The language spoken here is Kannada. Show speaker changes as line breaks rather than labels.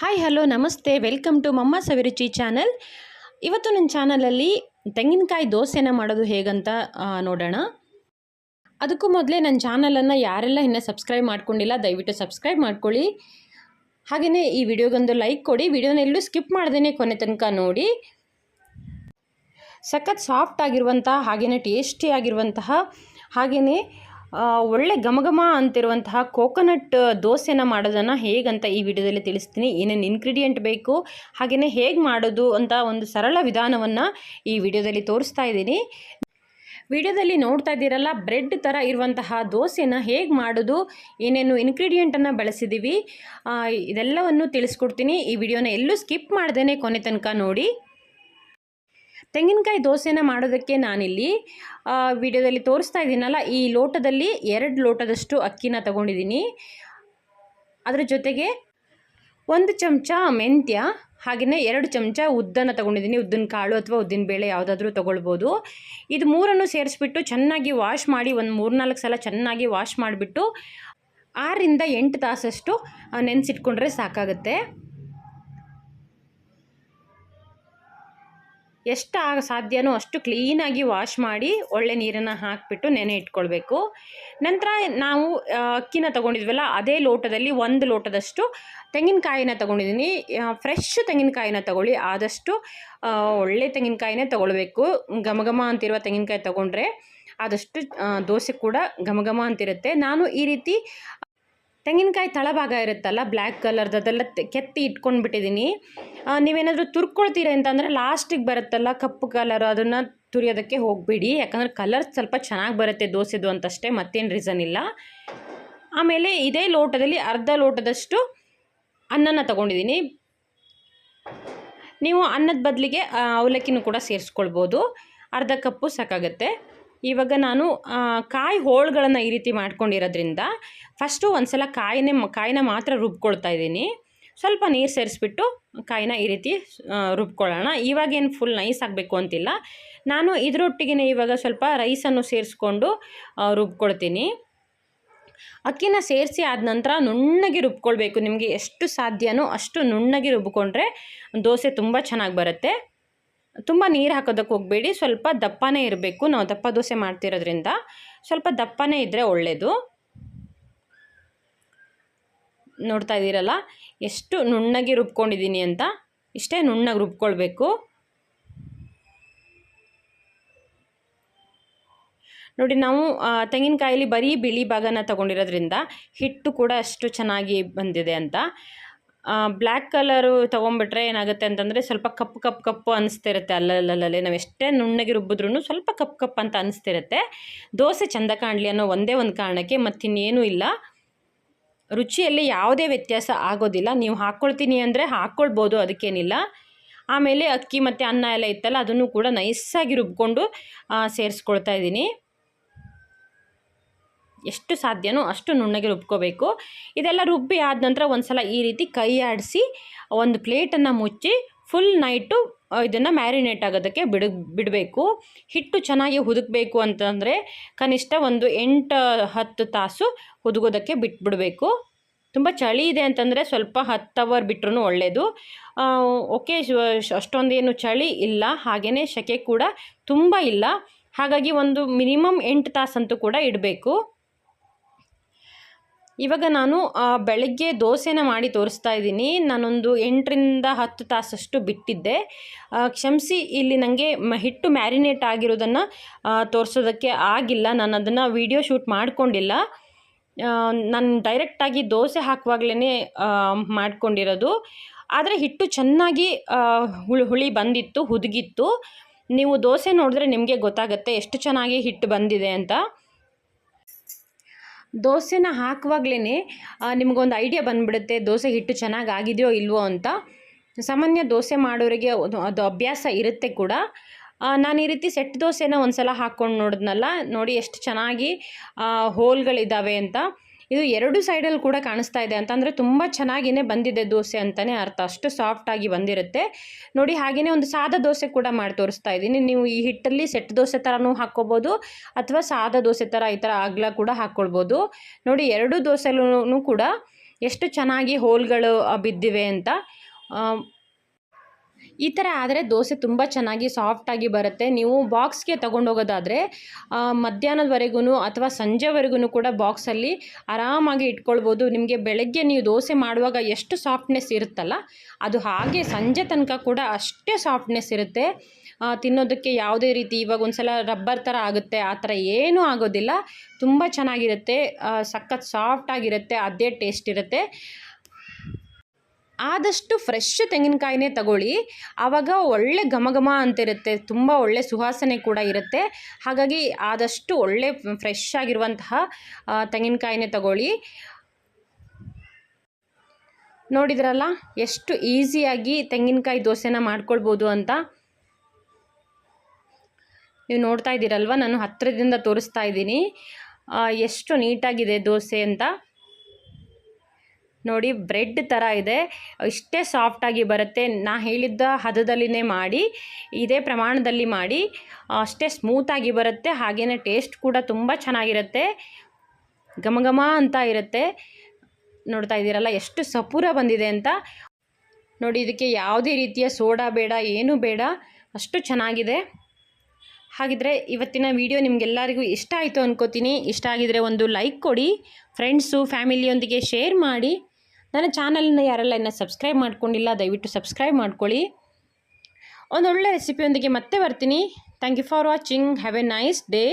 ಹಾಯ್ ಹಲೋ ನಮಸ್ತೆ. Welcome to Mamma Saviruchi channel ಇವತ್ತು ನನ್ನ ಚಾನಲಲ್ಲಿ ತೆಂಗಿನಕಾಯಿ ದೋಸೆನ ಮಾಡೋದು ಹೇಗಂತ ನೋಡೋಣ. ಅದಕ್ಕೂ ಮೊದಲೇ ನನ್ನ ಚಾನಲನ್ನು ಯಾರೆಲ್ಲ ಇನ್ನೂ ಸಬ್ಸ್ಕ್ರೈಬ್ ಮಾಡ್ಕೊಂಡಿಲ್ಲ, ದಯವಿಟ್ಟು ಸಬ್ಸ್ಕ್ರೈಬ್ ಮಾಡ್ಕೊಳ್ಳಿ. ಹಾಗೆಯೇ ಈ ವಿಡಿಯೋಗೊಂದು ಲೈಕ್ ಕೊಡಿ. ವಿಡಿಯೋನ ಎಲ್ಲೂ ಸ್ಕಿಪ್ ಮಾಡ್ದೇ ಕೊನೆ ತನಕ ನೋಡಿ. ಸಖತ್ ಸಾಫ್ಟ್ ಆಗಿರುವಂತಹ ಹಾಗೆಯೇ ಟೇಸ್ಟಿ ಆಗಿರುವಂತಹ ಹಾಗೆಯೇ ಒಳ್ಳೆ ಘಮಘಮ ಅಂತಿರುವಂತಹ ಕೋಕೋನಟ್ ದೋಸೆನ ಮಾಡೋದನ್ನು ಹೇಗಂತ ಈ ವಿಡಿಯೋದಲ್ಲಿ ತಿಳಿಸ್ತೀನಿ. ಏನೇನು ಇನ್ಗ್ರೀಡಿಯೆಂಟ್ ಬೇಕು ಹಾಗೆಯೇ ಹೇಗೆ ಮಾಡೋದು ಅಂತ ಒಂದು ಸರಳ ವಿಧಾನವನ್ನು ಈ ವಿಡಿಯೋದಲ್ಲಿ ತೋರಿಸ್ತಾ ಇದ್ದೀನಿ. ವಿಡಿಯೋದಲ್ಲಿ ನೋಡ್ತಾ ಇದ್ದೀರಲ್ಲ ಬ್ರೆಡ್ ಥರ ಇರುವಂತಹ ದೋಸೆನ ಹೇಗೆ ಮಾಡೋದು, ಏನೇನು ಇನ್ಗ್ರೀಡಿಯೆಂಟನ್ನು ಬಳಸಿದ್ದೀವಿ ಇದೆಲ್ಲವನ್ನು ತಿಳಿಸ್ಕೊಡ್ತೀನಿ. ಈ ವಿಡಿಯೋನ ಎಲ್ಲೂ ಸ್ಕಿಪ್ ಮಾಡ್ದೇ ಕೊನೆ ತನಕ ನೋಡಿ. ತೆಂಗಿನಕಾಯಿ ದೋಸೆನ ಮಾಡೋದಕ್ಕೆ ನಾನಿಲ್ಲಿ ವಿಡಿಯೋದಲ್ಲಿ ತೋರಿಸ್ತಾ ಇದ್ದೀನಲ್ಲ, ಈ ಲೋಟದಲ್ಲಿ ಎರಡು ಲೋಟದಷ್ಟು ಅಕ್ಕಿನ ತಗೊಂಡಿದ್ದೀನಿ. ಅದರ ಜೊತೆಗೆ ಒಂದು ಚಮಚ ಮೆಂತ್ಯ ಹಾಗೆಯೇ ಎರಡು ಚಮಚ ಉದ್ದನ್ನು ತೊಗೊಂಡಿದ್ದೀನಿ, ಉದ್ದಿನ ಕಾಳು ಅಥವಾ ಉದ್ದಿನ ಬೇಳೆ ಯಾವುದಾದ್ರೂ ತೊಗೊಳ್ಬೋದು. ಇದು ಮೂರನ್ನು ಸೇರಿಸ್ಬಿಟ್ಟು ಚೆನ್ನಾಗಿ ವಾಶ್ ಮಾಡಿ, ಒಂದು ಮೂರ್ನಾಲ್ಕು ಸಲ ಚೆನ್ನಾಗಿ ವಾಶ್ ಮಾಡಿಬಿಟ್ಟು ಆರರಿಂದ ಎಂಟು ತಾಸಷ್ಟು ನೆನೆಸಿಟ್ಕೊಂಡ್ರೆ ಸಾಕಾಗುತ್ತೆ. ಎಷ್ಟು ಆಗ ಸಾಧ್ಯನೋ ಅಷ್ಟು ಕ್ಲೀನಾಗಿ ವಾಶ್ ಮಾಡಿ ಒಳ್ಳೆ ನೀರನ್ನು ಹಾಕಿಬಿಟ್ಟು ನೆನೆ ಇಟ್ಕೊಳ್ಬೇಕು. ನಂತರ ನಾವು ಅಕ್ಕಿನ ತೊಗೊಂಡಿದ್ವಲ್ಲ, ಅದೇ ಲೋಟದಲ್ಲಿ, ಒಂದು ಲೋಟದಷ್ಟು ತೆಂಗಿನಕಾಯಿನ ತೊಗೊಂಡಿದ್ದೀನಿ. ಫ್ರೆಶ್ ತೆಂಗಿನಕಾಯಿನ ತೊಗೊಳ್ಳಿ. ಆದಷ್ಟು ಒಳ್ಳೆ ತೆಂಗಿನಕಾಯಿನೇ ತೊಗೊಳ್ಬೇಕು. ಘಮ ಅಂತಿರುವ ತೆಂಗಿನಕಾಯಿ ತೊಗೊಂಡ್ರೆ ಆದಷ್ಟು ದೋಸೆ ಕೂಡ ಘಮ ಘಮ ಅಂತಿರುತ್ತೆ. ನಾನು ಈ ರೀತಿ ತೆಂಗಿನಕಾಯಿ ತಳಭಾಗ ಇರುತ್ತಲ್ಲ ಬ್ಲ್ಯಾಕ್ ಕಲರ್ದು ಅದೆಲ್ಲ ಕೆತ್ತಿ ಇಟ್ಕೊಂಡ್ಬಿಟ್ಟಿದ್ದೀನಿ ನೀವೇನಾದರೂ ತುರ್ಕೊಳ್ತೀರ ಅಂತಂದರೆ ಲಾಸ್ಟಿಗೆ ಬರುತ್ತಲ್ಲ ಕಪ್ಪು ಕಲರ್ ಅದನ್ನು ತುರಿಯೋದಕ್ಕೆ ಹೋಗಬೇಡಿ. ಯಾಕಂದರೆ ಕಲರ್ ಸ್ವಲ್ಪ ಚೆನ್ನಾಗಿ ಬರುತ್ತೆ ದೋಸೆದು ಅಂತಷ್ಟೇ, ಮತ್ತೇನು ರೀಸನ್ ಇಲ್ಲ. ಆಮೇಲೆ ಇದೇ ಲೋಟದಲ್ಲಿ ಅರ್ಧ ಲೋಟದಷ್ಟು ಅನ್ನನ ತಗೊಂಡಿದ್ದೀನಿ ನೀವು ಅನ್ನದ ಬದಲಿಗೆ ಅವಲಕ್ಕಿನೂ ಕೂಡ ಸೇರಿಸ್ಕೊಳ್ಬೋದು. ಅರ್ಧ ಕಪ್ಪು ಸಾಕಾಗುತ್ತೆ. ಇವಾಗ ನಾನು ಕಾಯಿ ಹೋಳುಗಳನ್ನು ಈ ರೀತಿ ಮಾಡ್ಕೊಂಡಿರೋದ್ರಿಂದ ಫಸ್ಟು ಒಂದು ಸಲ ಕಾಯಿನೇ ಕಾಯಿನ ಮಾತ್ರ ರುಬ್ಕೊಳ್ತಾ ಇದ್ದೀನಿ. ಸ್ವಲ್ಪ ನೀರು ಸೇರಿಸ್ಬಿಟ್ಟು ಕಾಯಿನ ಈ ರೀತಿ ರುಬ್ಕೊಳ್ಳೋಣ. ಇವಾಗೇನು ಫುಲ್ ನೈಸ್ ಆಗಬೇಕು ಅಂತಿಲ್ಲ. ನಾನು ಇದರೊಟ್ಟಿಗೆ ಇವಾಗ ಸ್ವಲ್ಪ ರೈಸನ್ನು ಸೇರಿಸ್ಕೊಂಡು ರುಬ್ಕೊಳ್ತೀನಿ. ಅಕ್ಕಿನ ಸೇರಿಸಿ ಆದ ನಂತರ ನುಣ್ಣಗೆ ರುಬ್ಕೊಳ್ಬೇಕು. ನಿಮಗೆ ಎಷ್ಟು ಸಾಧ್ಯನೋ ಅಷ್ಟು ನುಣ್ಣಗೆ ರುಬ್ಕೊಂಡ್ರೆ ದೋಸೆ ತುಂಬ ಚೆನ್ನಾಗಿ ಬರುತ್ತೆ. ತುಂಬ ನೀರು ಹಾಕೋದಕ್ಕೆ ಹೋಗಬೇಡಿ. ಸ್ವಲ್ಪ ದಪ್ಪನೇ ಇರಬೇಕು. ನಾವು ದಪ್ಪ ದೋಸೆ ಮಾಡ್ತಿರೋದ್ರಿಂದ ಸ್ವಲ್ಪ ದಪ್ಪನೇ ಇದ್ದರೆ ಒಳ್ಳೆಯದು ನೋಡ್ತಾ ಇದ್ದೀರಲ್ಲ? ಎಷ್ಟು ನುಣ್ಣಗೆ ರುಬ್ಕೊಂಡಿದ್ದೀನಿ ಅಂತ. ಇಷ್ಟೇ ನುಣ್ಣಗೆ ರುಬ್ಕೊಳ್ಬೇಕು. ನೋಡಿ, ನಾವು ತೆಂಗಿನಕಾಯಲ್ಲಿ ಬರೀ ಬಿಳಿ ಭಾಗನ ತಗೊಂಡಿರೋದ್ರಿಂದ ಹಿಟ್ಟು ಕೂಡ ಅಷ್ಟು ಚೆನ್ನಾಗಿ ಬಂದಿದೆ ಅಂತ. ಬ್ಲ್ಯಾಕ್ ಕಲರು ತೊಗೊಂಬಿಟ್ರೆ ಏನಾಗುತ್ತೆ ಅಂತಂದರೆ ಸ್ವಲ್ಪ ಕಪ್ಪು ಕಪ್ಪು ಕಪ್ಪು ಅನಿಸ್ತಿರುತ್ತೆ ಅಲ್ಲಲ್ಲಲ್ಲೇ ನಾವು ಎಷ್ಟೇ ನುಣ್ಣಗೆ ರುಬ್ಬಿದ್ರೂ ಸ್ವಲ್ಪ ಕಪ್ಪು ಕಪ್ಪು ಅಂತ ಅನಿಸ್ತಿರುತ್ತೆ. ದೋಸೆ ಚೆಂದ ಕಾಣಲಿ ಅನ್ನೋ ಒಂದೇ ಒಂದು ಕಾರಣಕ್ಕೆ ಮತ್ತಿನ್ನೇನೂ ಇಲ್ಲ. ರುಚಿಯಲ್ಲಿ ಯಾವುದೇ ವ್ಯತ್ಯಾಸ ಆಗೋದಿಲ್ಲ. ನೀವು ಹಾಕ್ಕೊಳ್ತೀನಿ ಅಂದರೆ ಹಾಕ್ಕೊಳ್ಬೋದು ಅದಕ್ಕೇನಿಲ್ಲ. ಆಮೇಲೆ ಅಕ್ಕಿ ಮತ್ತು ಅನ್ನ ಎಲ್ಲ ಇತ್ತಲ್ಲ, ಅದನ್ನು ಕೂಡ ನೈಸಾಗಿ ರುಬ್ಕೊಂಡು ಸೇರಿಸ್ಕೊಳ್ತಾ ಇದ್ದೀನಿ. ಎಷ್ಟು ಸಾಧ್ಯನೋ ಅಷ್ಟು ನುಣ್ಣಗೆ ರುಬ್ಕೋಬೇಕು. ಇದೆಲ್ಲ ರುಬ್ಬಿ ಆದ ನಂತರ ಒಂದು ಸಲ ಈ ರೀತಿ ಕೈ ಆಡಿಸಿ ಒಂದು ಪ್ಲೇಟನ್ನು ಮುಚ್ಚಿ ಫುಲ್ ನೈಟು ಇದನ್ನು ಮ್ಯಾರಿನೇಟ್ ಆಗೋದಕ್ಕೆ ಬಿಡು, ಬಿಡಬೇಕು. ಹಿಟ್ಟು ಚೆನ್ನಾಗಿ ಹುದುಕಬೇಕು ಅಂತಂದರೆ ಕನಿಷ್ಠ ಒಂದು ಎಂಟು, ಹತ್ತು ತಾಸು ಹುದುಗೋದಕ್ಕೆ ಬಿಟ್ಬಿಡಬೇಕು. ತುಂಬ ಚಳಿ ಇದೆ ಅಂತಂದರೆ ಸ್ವಲ್ಪ ಹತ್ತು ಅವರ್ ಬಿಟ್ರೂ ಒಳ್ಳೆಯದು ಓಕೆ ಅಷ್ಟೊಂದೇನು ಚಳಿ ಇಲ್ಲ ಹಾಗೆಯೇ ಸೆಕೆ ಕೂಡ ತುಂಬ ಇಲ್ಲ. ಹಾಗಾಗಿ ಒಂದು ಮಿನಿಮಮ್ ಎಂಟು ತಾಸಂತೂ ಕೂಡ ಇಡಬೇಕು. ಇವಾಗ ನಾನು ಬೆಳಗ್ಗೆ ದೋಸೆನ ಮಾಡಿ ತೋರಿಸ್ತಾ ಇದ್ದೀನಿ. ನಾನೊಂದು ಎಂಟರಿಂದ ಹತ್ತು ತಾಸಷ್ಟು ಬಿಟ್ಟಿದ್ದೆ. ಕ್ಷಮಿಸಿ, ಇಲ್ಲಿ ನನಗೆ ಹಿಟ್ಟು ಮ್ಯಾರಿನೇಟ್ ಆಗಿರೋದನ್ನು ತೋರಿಸೋದಕ್ಕೆ ಆಗಿಲ್ಲ. ನಾನು ಅದನ್ನು ವಿಡಿಯೋ ಶೂಟ್ ಮಾಡಿಕೊಂಡಿಲ್ಲ. ನಾನು ಡೈರೆಕ್ಟಾಗಿ ದೋಸೆ ಹಾಕುವಾಗಲೇ ಮಾಡ್ಕೊಂಡಿರೋದು. ಆದರೆ ಹಿಟ್ಟು ಚೆನ್ನಾಗಿ ಹುಳಿ ಹುಳಿ ಬಂದಿತ್ತು, ಹುದುಗಿತ್ತು. ನೀವು ದೋಸೆ ನೋಡಿದ್ರೆ ನಿಮಗೆ ಗೊತ್ತಾಗುತ್ತೆ ಎಷ್ಟು ಚೆನ್ನಾಗಿ ಹಿಟ್ಟು ಬಂದಿದೆ ಅಂತ. ದೋಸೆನ ಹಾಕುವಾಗ್ಲೇ ನಿಮಗೊಂದು ಐಡಿಯಾ ಬಂದ್ಬಿಡುತ್ತೆ, ದೋಸೆ ಹಿಟ್ಟು ಚೆನ್ನಾಗಿ ಆಗಿದೆಯೋ ಇಲ್ವೋ ಅಂತ. ಸಾಮಾನ್ಯ ದೋಸೆ ಮಾಡೋರಿಗೆ ಅದು ಅಭ್ಯಾಸ ಇರುತ್ತೆ ಕೂಡ. ನಾನು ಈ ರೀತಿ ಸೆಟ್ ದೋಸೆನ ಒಂದು ಸಲ ಹಾಕ್ಕೊಂಡು ನೋಡಿದ್ನಲ್ಲ, ನೋಡಿ ಎಷ್ಟು ಚೆನ್ನಾಗಿ ಹೋಲ್ಗಳಿದ್ದಾವೆ ಅಂತ. ಇದು ಎರಡು ಸೈಡಲ್ಲಿ ಕೂಡ ಕಾಣಿಸ್ತಾ ಇದೆ. ಅಂತಂದರೆ ತುಂಬ ಚೆನ್ನಾಗಿಯೇ ಬಂದಿದೆ ದೋಸೆ ಅಂತಲೇ ಅರ್ಥ. ಅಷ್ಟು ಸಾಫ್ಟಾಗಿ ಬಂದಿರುತ್ತೆ. ನೋಡಿ ಹಾಗೆಯೇ ಒಂದು ಸಾದ ದೋಸೆ ಕೂಡ ಮಾಡಿ ತೋರಿಸ್ತಾ ಇದ್ದೀನಿ. ನೀವು ಈ ಹಿಟ್ಟಲ್ಲಿ ಸೆಟ್ ದೋಸೆ ಥರನೂ ಹಾಕ್ಕೋಬೋದು ಅಥವಾ ಸಾದ ದೋಸೆ ಥರ ಈ ಥರ ಅಗ್ಲ ಕೂಡ ಹಾಕ್ಕೊಳ್ಬೋದು. ನೋಡಿ, ಎರಡು ದೋಸೆಲೂ ಕೂಡ ಎಷ್ಟು ಚೆನ್ನಾಗಿ ಹೋಲ್ಗಳು ಬಿದ್ದಿವೆ ಅಂತ. ಈ ಥರ ಆದರೆ ದೋಸೆ ತುಂಬ ಚೆನ್ನಾಗಿ ಸಾಫ್ಟಾಗಿ ಬರುತ್ತೆ. ನೀವು ಬಾಕ್ಸ್ಗೆ ತೊಗೊಂಡೋಗೋದಾದರೆ ಮಧ್ಯಾಹ್ನದವರೆಗೂ ಅಥವಾ ಸಂಜೆವರೆಗೂ ಕೂಡ ಬಾಕ್ಸಲ್ಲಿ ಆರಾಮಾಗಿ ಇಟ್ಕೊಳ್ಬೋದು. ನಿಮಗೆ ಬೆಳಗ್ಗೆ ನೀವು ದೋಸೆ ಮಾಡುವಾಗ ಎಷ್ಟು ಸಾಫ್ಟ್ನೆಸ್ ಇರುತ್ತಲ್ಲ, ಅದು ಹಾಗೆ ಸಂಜೆ ತನಕ ಕೂಡ ಅಷ್ಟೇ ಸಾಫ್ಟ್ನೆಸ್ ಇರುತ್ತೆ. ತಿನ್ನೋದಕ್ಕೆ ಯಾವುದೇ ರೀತಿ ಇವಾಗ ಒಂದ್ಸಲ ರಬ್ಬರ್ ಥರ ಆಗುತ್ತೆ, ಆ ಥರ ಏನೂ ಆಗೋದಿಲ್ಲ. ತುಂಬ ಚೆನ್ನಾಗಿರುತ್ತೆ ಸಖತ್ ಸಾಫ್ಟಾಗಿರುತ್ತೆ, ಅದೇ ಟೇಸ್ಟ್ ಇರುತ್ತೆ. ಆದಷ್ಟು ಫ್ರೆಶ್ ತೆಂಗಿನಕಾಯಿನೇ ತಗೊಳ್ಳಿ. ಆವಾಗ ಒಳ್ಳೆ ಘಮ ಘಮ ಅಂತಿರುತ್ತೆ. ತುಂಬ ಒಳ್ಳೆ ಸುಹಾಸನೆ ಕೂಡ ಇರುತ್ತೆ. ಹಾಗಾಗಿ ಆದಷ್ಟು ಒಳ್ಳೆ ಫ್ರೆಶ್ ಆಗಿರುವಂತಹ ತೆಂಗಿನಕಾಯಿನೇ ತಗೊಳ್ಳಿ. ನೋಡಿದ್ರಲ್ಲ, ಎಷ್ಟು ಈಸಿಯಾಗಿ ತೆಂಗಿನಕಾಯಿ ದೋಸೆನ ಮಾಡ್ಕೊಳ್ಬೋದು ಅಂತ? ನೀವು ನೋಡ್ತಾ ಇದ್ದೀರಲ್ವ? ನಾನು ಹತ್ತಿರದಿಂದ ತೋರಿಸ್ತಾ ಇದ್ದೀನಿ. ಎಷ್ಟು ನೀಟಾಗಿದೆ ದೋಸೆ ಅಂತ. ನೋಡಿ, ಬ್ರೆಡ್ ಥರ ಇದೆ. ಇಷ್ಟೇ ಸಾಫ್ಟಾಗಿ ಬರುತ್ತೆ. ನಾ ಹೇಳಿದ್ದ ಹದದಲ್ಲಿನೇ ಮಾಡಿ, ಇದೇ ಪ್ರಮಾಣದಲ್ಲಿ ಮಾಡಿ, ಅಷ್ಟೇ ಸ್ಮೂತಾಗಿ ಬರುತ್ತೆ. ಹಾಗೆಯೇ ಟೇಸ್ಟ್ ಕೂಡ ತುಂಬ ಚೆನ್ನಾಗಿರುತ್ತೆ. ಘಮ ಘಮ ಅಂತ ಇರುತ್ತೆ. ನೋಡ್ತಾ ಇದ್ದೀರಲ್ಲ, ಎಷ್ಟು ಸಪೂರ ಬಂದಿದೆ ಅಂತ. ನೋಡಿ, ಇದಕ್ಕೆ ಯಾವುದೇ ರೀತಿಯ ಸೋಡಾ ಬೇಡ, ಏನೂ ಬೇಡ. ಅಷ್ಟು ಚೆನ್ನಾಗಿದೆ. ಹಾಗಿದ್ರೆ ಇವತ್ತಿನ ವಿಡಿಯೋ ನಿಮಗೆಲ್ಲರಿಗೂ ಇಷ್ಟ ಆಯಿತು ಅಂದ್ಕೋತೀನಿ ಇಷ್ಟ ಆಗಿದರೆ ಒಂದು ಲೈಕ್ ಕೊಡಿ. ಫ್ರೆಂಡ್ಸು ಫ್ಯಾಮಿಲಿಯೊಂದಿಗೆ ಶೇರ್ ಮಾಡಿ. ನನ್ನ ಚಾನಲನ್ನು ಯಾರೆಲ್ಲ ಇನ್ನೂ ಸಬ್ಸ್ಕ್ರೈಬ್ ಮಾಡ್ಕೊಂಡಿಲ್ಲ, ದಯವಿಟ್ಟು ಸಬ್ಸ್ಕ್ರೈಬ್ ಮಾಡ್ಕೊಳ್ಳಿ. ಒಂದೊಳ್ಳೆ ರೆಸಿಪಿಯೊಂದಿಗೆ ಮತ್ತೆ ಬರ್ತೀನಿ. Thank you for watching have a nice day